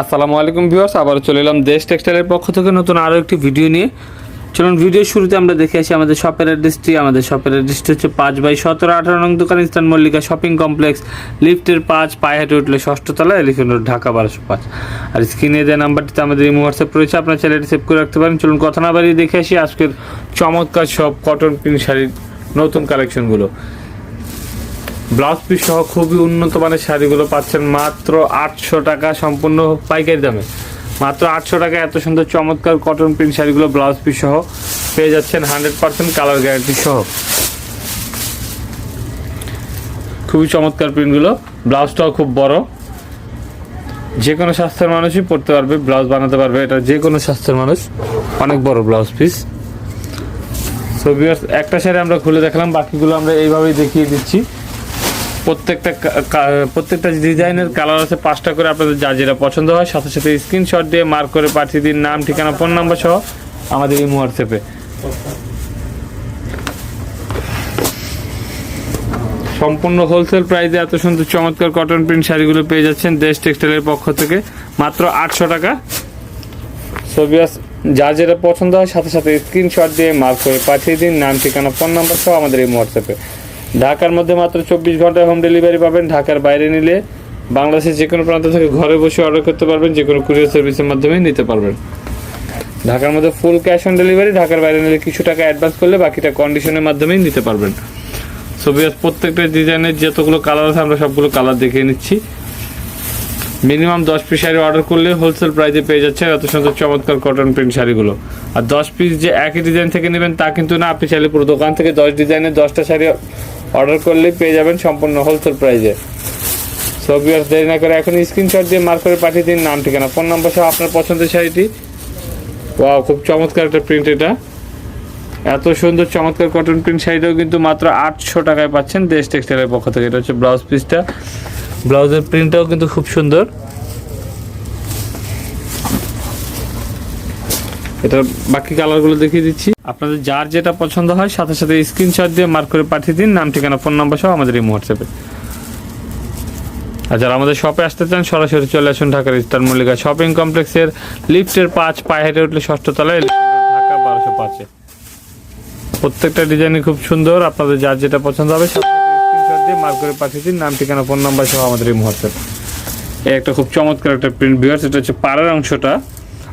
আসসালামু আলাইকুম ভিউয়ার্স আবার চলে এলাম দেশ টেক্সটাইলের পক্ষ থেকে নতুন আরও একটি ভিডিও নিয়ে। চলুন ভিডিও শুরুতে আমরা দেখে আসি আমাদের শপের অ্যাড্রেসটি। আমাদের শপের অ্যাড্রেসটি হচ্ছে পাঁচ বাই সতেরো, আঠারো নং দোকান, ইস্টার্ন মল্লিকা শপিং কমপ্লেক্স, লিফটের পাঁচ, পায়ে হেঁটে উঠলে ষষ্ঠ তলা এলিফেন্ট রোড ঢাকা বারোশো পাঁচ। আর স্ক্রিনে দেওয়া নাম্বারটিতে আমাদের এই হোয়াটসঅ্যাপ রয়েছে, আপনার চ্যানেলটি সেভ করে রাখতে পারেন। চলুন, কথা না বাড়িয়ে দেখে আসি আজকের চমৎকার সব কটন প্রিন্ট শাড়ির নতুন কালেকশনগুলো ব্লাউজ পিস সহ খুবই উন্নত মানের শাড়িগুলো পাচ্ছেন মাত্র আটশো টাকা সম্পূর্ণ পাইকারি দামে। মাত্র আটশো টাকা এত সুন্দর চমৎকার কটন প্রিন্ট শাড়িগুলো ব্লাউজ পিস সহ পেয়ে যাচ্ছেন হান্ড্রেড পার্সেন্ট কালার গ্যারান্টি সহ। খুবই চমৎকার প্রিন্টগুলো ব্লাউজটাও খুব বড়। যে কোনো স্বাস্থ্যের মানুষই পড়তে পারবে, ব্লাউজ বানাতে পারবে, এটা যে কোনো স্বাস্থ্যের মানুষ। অনেক বড় ব্লাউজ পিস সো একটা শাড়ি আমরা খুলে দেখলাম, বাকিগুলো আমরা এইভাবেই দেখিয়ে দিচ্ছি। প্রত্যেকটা প্রত্যেকটা ডিজাইনের কালার আছে, পাঁচটা করে আপনাদের যা যেটা পছন্দ হয়। সাথে সাথে স্ক্রিনশট দিয়ে মার্ক করে পাঠিয়ে দিন, নাম, ঠিকানা ফোন নাম্বার সহ আমাদের এই হোয়াটসঅ্যাপে সম্পূর্ণ হোলসেল প্রাইসে এত সুন্দর চমৎকার কটন প্রিন্ট শাড়িগুলো পেয়ে যাচ্ছেন দেশ টেক্সটাইলের পক্ষ থেকে। মাত্র আটশো টাকা। সোভিয়াস যা যেটা পছন্দ হয়, সাথে সাথে স্ক্রিনশট দিয়ে মার্ক করে পাঠিয়ে দিন, নাম, ঠিকানা ফোন নাম্বার সহ আমাদের এই হোয়াটসঅ্যাপে ঢাকার মধ্যে মাত্র চব্বিশ ঘন্টায় হোম ডেলিভারি পাবেন। ঢাকার বাইরে নিলে বাংলাদেশের যে কোনো প্রান্ত থেকে ঘরে বসে অর্ডার করতে পারবেন যে কোনো কুরিয়ার সার্ভিসের মাধ্যমে নিতে পারবেন। ঢাকার মধ্যে ফুল ক্যাশ অন ডেলিভারি ঢাকার বাইরে নিলে কিছু টাকা অ্যাডভান্স করলে বাকিটা কন্ডিশনের মাধ্যমেই নিতে পারবেন। সোভিয়াস প্রত্যেকটা ডিজাইনের যতগুলো কালার আছে, আমরা সবগুলো কালার দেখিয়ে নিচ্ছি। মিনিমাম দশ পিস শাড়ি অর্ডার করলে হোলসেল প্রাইসে পেয়ে যাচ্ছে এত সুন্দর চমৎকার কটন প্রিন্ট শাড়িগুলো। আর দশ পিস যে একই ডিজাইন থেকে নেবেন, তা কিন্তু না। আপনি চাইলে পুরো দোকান থেকে দশ ডিজাইনের দশটা শাড়ি অর্ডার করলেই পেয়ে যাবেন সম্পূর্ণ হোলসেল প্রাইজে সো আর দেরি না করে এখন স্ক্রিনশট দিয়ে মার্ক করে পাঠিয়ে দিন নাম, ঠিকানা ফোন নাম্বার সহ আপনার পছন্দের শাড়িটি। ওয়াও খুব চমৎকার একটা প্রিন্ট এটা। এত সুন্দর চমৎকার কটন প্রিন্ট শাড়িটাও কিন্তু মাত্র আটশো টাকায় পাচ্ছেন দেশ টেক্সটাইলের পক্ষ থেকে। এটা হচ্ছে ব্লাউজ পিসটা ব্লাউজের প্রিন্টটাও কিন্তু খুব সুন্দর। এটার বাকি কালারগুলো দেখিয়ে দিচ্ছি। আপনাদের যার যেটা পছন্দ হয়, সাথে সাথে স্ক্রিনশট দিয়ে মার্ক করে পাঠিয়ে দিন। নাম, ঠিকানা ফোন নাম্বার সহ আমাদের এই হোয়াটসঅ্যাপে আর যারা আমাদের শপে আসতে চান, সরাসরি চলে আসুন ঢাকার ইস্টার মল্লিকা শপিং কমপ্লেক্সের লিফটের পাঁচ পায়ে হেঁটে উঠলে ষষ্ঠ তলায় ঢাকা বারোশো পাঁচে। প্রত্যেকটা ডিজাইনই খুব সুন্দর। আপনাদের যার যেটা পছন্দ হবে স্ক্রিনশট দিয়ে মার্ক করে পাঠিয়ে দিন। নাম, ঠিকানা ফোন নাম্বার সহ আমাদের এই মুহূর্তে এই একটা খুব চমৎকার একটা প্রিন্ট বিয়ার্স এটা হচ্ছে পাড়ার অংশটা।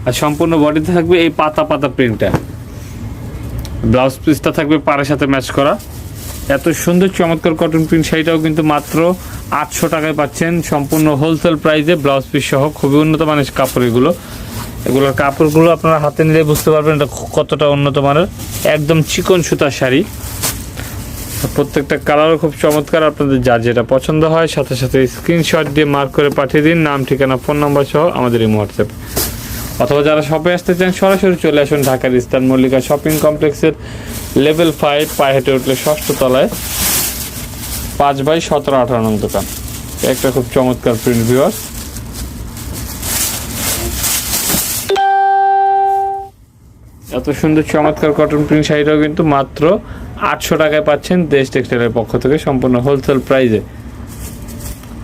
আর সম্পূর্ণ বডিতে থাকবে এই পাতা পাতা প্রিন্টটা ব্লাউজ পিসটা থাকবে পাড়ের সাথে ম্যাচ করা। এত সুন্দর চমৎকার কটন প্রিন্ট শাড়িটাও কিন্তু মাত্র আটশো টাকায় পাচ্ছেন। সম্পূর্ণ হোলসেল প্রাইসে ব্লাউজ পিস সহ খুবই উন্নত মানের কাপড় এগুলো। এগুলোর কাপড়গুলো আপনারা হাতে নিলে বুঝতে পারবেন এটা কতটা উন্নত মানের। একদম চিকন সুতার শাড়ি। প্রত্যেকটা কালারও খুব চমৎকার, আপনাদের যা যেটা পছন্দ হয়, সাথে সাথে স্ক্রিনশট দিয়ে মার্ক করে পাঠিয়ে দিন। নাম, ঠিকানা ফোন নাম্বার সহ আমাদের এই হোয়াটসঅ্যাপ অথবা যারা শপে আসতে চান, সরাসরি চলে আসুন ঢাকার ইস্তান মল্লিকা শপিং কমপ্লেক্সের লেভেল ফাইভ পায়ে হেঁটে উঠলে ষষ্ঠ তলায় পাঁচ বাই সতেরো আঠারো নং দোকান। একটা খুব চমৎকার প্রিন্ট ভিউয়ার্স এত সুন্দর চমৎকার কটন প্রিন্ট শাড়িটাও কিন্তু মাত্র আটশো টাকায় পাচ্ছেন দেশ টেক্সটাইলের পক্ষ থেকে, সম্পূর্ণ হোলসেল প্রাইসে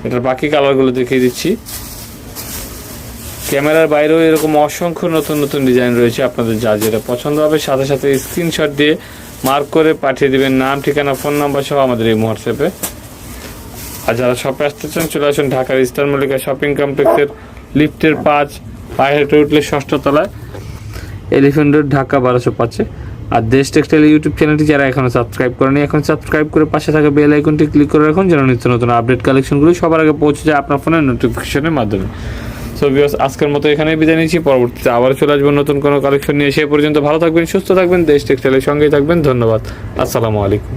এটার বাকি কালারগুলো দেখিয়ে দিচ্ছি। ক্যামেরার বাইরেও এরকম অসংখ্য নতুন নতুন ডিজাইন রয়েছে আপনাদের যা যেটা পছন্দ হবে। সাথে সাথে স্ক্রিনশট দিয়ে মার্ক করে পাঠিয়ে দেবেন। নাম, ঠিকানা ফোন নাম্বার সহ আমাদের এই হোয়াটসঅ্যাপে আর যারা শপে আসতে চান, চলে আসুন ঢাকার ইস্টার মল্লিকা শপিং কমপ্লেক্সের লিফটের পাঁচ পায়ে হেঁটে উঠলে ষষ্ঠ তলায় এলিফেন্ট রোড ঢাকা বারোশো পাঁচে। আর দেশ টেক্সটাইল ইউটিউব চ্যানেলটি যারা এখনও সাবস্ক্রাইব করেনি এখন সাবস্ক্রাইব করে পাশে থাকা বেল আইকনটি ক্লিক করে রাখুন, যেন নিত্য নতুন আপডেট কালেকশনগুলো সবার আগে পৌঁছে যায় আপনার ফোনের নোটিফিকেশনের মাধ্যমে। সো ভিউয়ার্স আজকের মতো এখানেই বিদায় নিচ্ছি। পরবর্তীতে আবার চলে আসব নতুন কোনো কালেকশন নিয়ে। সে পর্যন্ত ভালো থাকবেন, সুস্থ থাকবেন, দেশ টেক্সটাইলের সঙ্গেই থাকবেন। ধন্যবাদ। আসসালামু আলাইকুম।